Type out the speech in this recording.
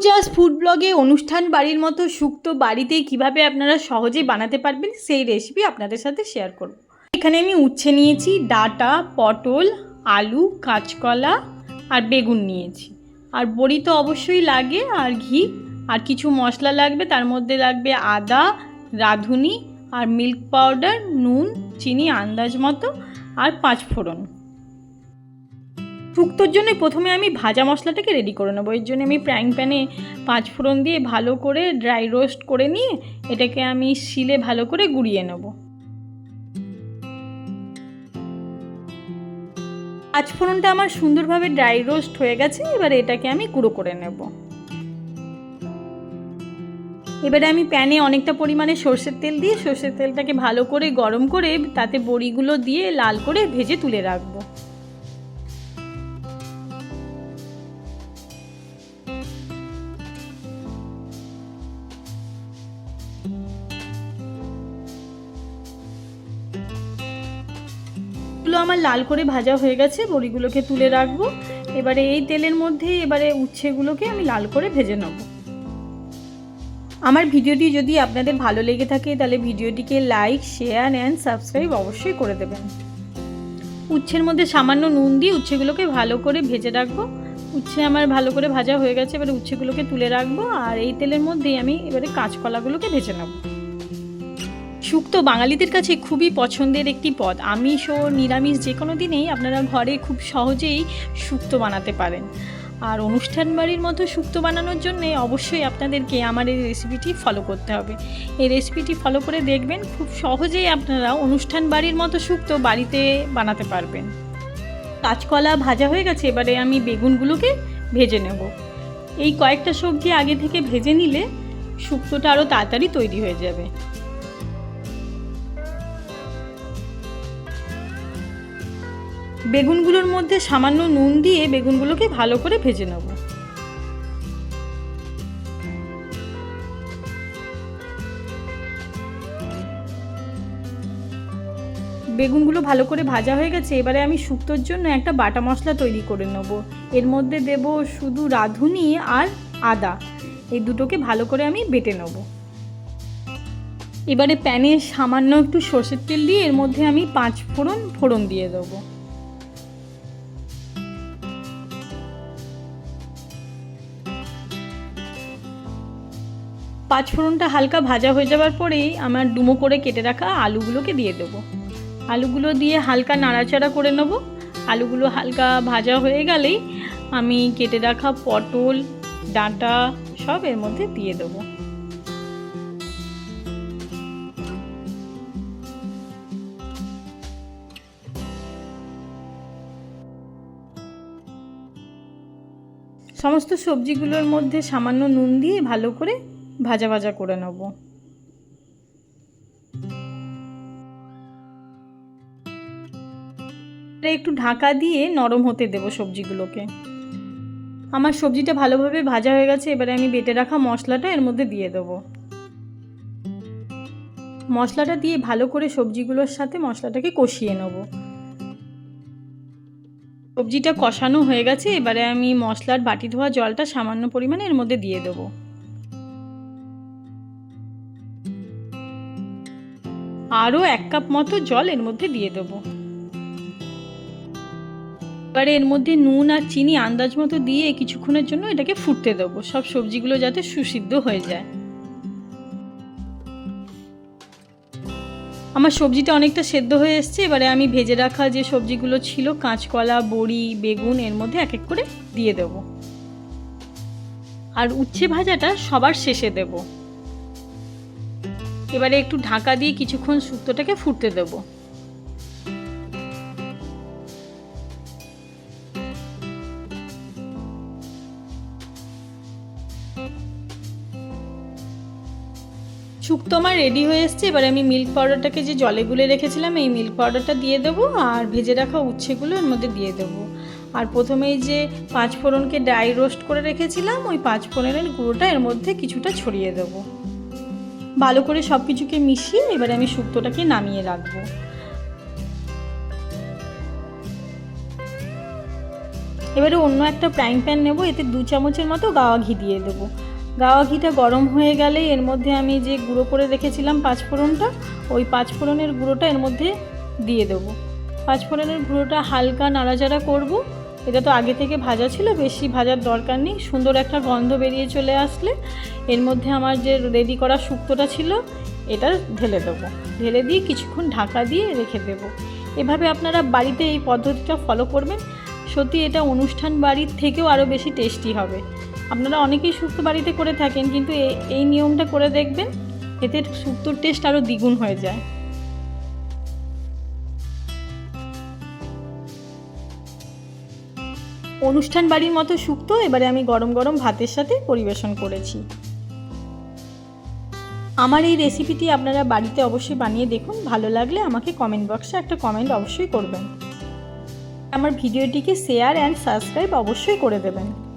Just food ব্লগে অনুষ্ঠান বাড়ির মতো শুক্তো বাড়িতেই কীভাবে আপনারা সহজেই বানাতে পারবেন সেই রেসিপি আপনাদের সাথে শেয়ার করব। এখানে আমি উচ্ছে নিয়েছি, ডাটা, পটল, আলু, কাঁচকলা আর বেগুন নিয়েছি। আর বড়ি তো অবশ্যই লাগে, আর ঘি, আর কিছু মশলা লাগবে, তার মধ্যে লাগবে আদা, রাঁধুনি, আর মিল্ক পাউডার নুন, চিনি, আন্দাজ মতো, আর পাঁচ ফোড়ন শুক্তোর জন্য প্রথমে আমি ভাজা মশলাটাকে রেডি করে নেব। এর জন্য আমি ফ্রাইং প্যানে পাঁচ ফোড়ন দিয়ে ভালো করে ড্রাই রোস্ট করে নিয়ে এটাকে আমি শিলে ভালো করে গুঁড়িয়ে নেব। পাঁচ ফোড়নটা আমার সুন্দরভাবে ড্রাই রোস্ট হয়ে গেছে, এবার এটাকে আমি গুঁড়ো করে নেব। এবারে আমি প্যানে অনেকটা পরিমাণে সর্ষের তেল দিয়ে সর্ষের তেলটাকে ভালো করে গরম করে তাতে বড়িগুলো দিয়ে লাল করে ভেজে তুলে রাখব। গুলো আমার লাল করে ভাজা হয়ে গেছে, বড়িগুলোকে তুলে রাখব। এবারে এই তেলের মধ্যে এবারে উচ্ছেগুলোকে আমি লাল করে ভেজে নেব। আমার ভিডিওটি যদি আপনাদের ভালো লেগে থাকে, তাহলে ভিডিওটিকে লাইক, শেয়ার অ্যান্ড সাবস্ক্রাইব অবশ্যই করে দেবেন। উচ্ছের মধ্যে সামান্য নুন দিয়ে উচ্ছেগুলোকে ভালো করে ভেজে রাখব। উচ্ছে আমার ভালো করে ভাজা হয়ে গেছে, এবারে উচ্ছেগুলোকে তুলে রাখব। আর এই তেলের মধ্যেই আমি এবারে কাঁচকলাগুলোকে ভেজে নেব। শুক্তো বাঙালিদের কাছে খুবই পছন্দের একটি পদ। আমিষ ও নিরামিষ যে কোনো দিনেই আপনারা ঘরে খুব সহজেই শুক্তো বানাতে পারেন। আর অনুষ্ঠান বাড়ির মতো শুক্তো বানানোর জন্য অবশ্যই আপনাদেরকে আমার এই রেসিপিটি ফলো করতে হবে। এই রেসিপিটি ফলো করে দেখবেন, খুব সহজেই আপনারা অনুষ্ঠান বাড়ির মতো শুক্তো বাড়িতে বানাতে পারবেন। কাঁচকলা ভাজা হয়ে গেছে, এবারে আমি বেগুনগুলোকে ভেজে নেব। এই কয়েকটা সবজি আগে থেকে ভেজে নিলে শুক্তোটা আরও তাড়াতাড়ি তৈরি হয়ে যাবে। বেগুনগুলোর মধ্যে সামান্য নুন দিয়ে বেগুনগুলোকে ভালো করে ভেজে নেব। বেগুনগুলো ভালো করে ভাজা হয়ে গেছে, এবারে আমি শুক্তোর জন্য একটা বাটা মশলা তৈরি করে নেব। এর মধ্যে দেব শুধু রাঁধুনি আর আদা। এই দুটোকে ভালো করে আমি বেটে নেব। এবারে প্যানে সামান্য একটু সর্ষের তেল দিয়ে এর মধ্যে আমি পাঁচ ফোড়ন ফোড়ন দিয়ে দেবো। পাঁচ ফোড়নটা হালকা ভাজা হয়ে যাওয়ার পরেই আমার ডুমো করে কেটে রাখা আলুগুলোকে দিয়ে দেবো। আলুগুলো দিয়ে হালকা নাড়াচাড়া করে নেব। আলুগুলো হালকা ভাজা হয়ে গেলেই আমি কেটে রাখা পটল, ডাঁটা সব এর মধ্যে দিয়ে দেবো। সমস্ত সবজিগুলোর মধ্যে সামান্য নুন দিয়ে ভালো করে ভাজা ভাজা করে নেব। একটু ঢাকা দিয়ে নরম হতে দেব সবজিগুলোকে। আমার সবজিটা ভালোভাবে ভাজা হয়ে গেছে, এবারে আমি বেটে রাখা মশলাটা এর মধ্যে দিয়ে দেবো। মশলাটা দিয়ে ভালো করে সবজিগুলোর সাথে মশলাটাকে কষিয়ে নেব। সবজিটা কষানো হয়ে গেছে, এবারে আমি মশলার বাটি ধোয়া জলটা সামান্য পরিমাণে এর মধ্যে দিয়ে দেবো। আরও এক কাপ মতো জল এর মধ্যে দিয়ে দেবো। এবারে এর মধ্যে নুন আর চিনি আন্দাজ মতো দিয়ে কিছুক্ষণের জন্য এটাকে ফুটতে দেবো। সব সবজিগুলো যাতে সুসিদ্ধ হয়ে যায়। আমার সবজিটা অনেকটা সেদ্ধ হয়ে এসছে। এবারে আমি ভেজে রাখা যে সবজিগুলো ছিল, কাঁচকলা, বড়ি, বেগুন, এর মধ্যে এক এক করে দিয়ে দেব। আর উচ্ছে ভাজাটা সবার শেষে দেবো। এবারে একটু ঢাকা দিয়ে কিছুক্ষণ শুক্তোটাকে ফুটতে দেব। শুক্তো আমার রেডি হয়ে এসছে। এবারে আমি মিল্ক পাউডারটাকে যে জলে গুলে রেখেছিলাম, এই মিল্ক পাউডারটা দিয়ে দেবো আর ভেজে রাখা উচ্ছেগুলো এর মধ্যে দিয়ে দেবো। আর প্রথমেই যে পাঁচফোড়নকে ড্রাই রোস্ট করে রেখেছিলাম, ওই পাঁচফোড়নের গুঁড়োটা এর মধ্যে কিছুটা ছড়িয়ে দেবো। ভালো করে সব কিছুকে মিশিয়ে এবারে আমি শুক্তোটাকে নামিয়ে রাখব। এবারে অন্য একটা ফ্রাইং প্যান নেব, এতে দু চামচের মতো গাওয়া ঘি দিয়ে দেবো। গাওয়া ঘিটা গরম হয়ে গেলে এর মধ্যে আমি যে গুঁড়ো করে রেখেছিলাম পাঁচফোড়নটা, ওই পাঁচফোড়নের গুঁড়োটা এর মধ্যে দিয়ে দেবো। পাঁচফোড়নের গুঁড়োটা হালকা নাড়াচাড়া করব এটা তো আগে থেকে ভাজা ছিল, বেশি ভাজার দরকার নেই। সুন্দর একটা গন্ধ বেরিয়ে চলে আসলে। এর মধ্যে আমার যে রেডি করা শুক্তোটা ছিল, এটা ঢেলে দেবো। ঢেলে দিয়ে কিছুক্ষণ ঢাকা দিয়ে রেখে দেবো। এভাবে আপনারা বাড়িতে এই পদ্ধতিটা ফলো করবেন। সত্যি এটা অনুষ্ঠান বাড়ির থেকেও আরও বেশি টেস্টি হবে। আপনারা অনেকেই শুক্তো বাড়িতে করে থাকেন, কিন্তু এই- নিয়মটা করে দেখবেন, এতে শুক্তোর টেস্ট আরও দ্বিগুণ হয়ে যায়। অনুষ্ঠান বাড়ির মতো শুক্তো এবারে আমি গরম গরম ভাতের সাথে পরিবেশন করেছি। আমার এই রেসিপিটি আপনারা বাড়িতে অবশ্যই বানিয়ে দেখুন। ভালো লাগলে আমাকে কমেন্ট বক্সে একটা কমেন্ট অবশ্যই করবেন। আমার ভিডিওটিকে শেয়ার অ্যান্ড সাবস্ক্রাইব অবশ্যই করে দেবেন।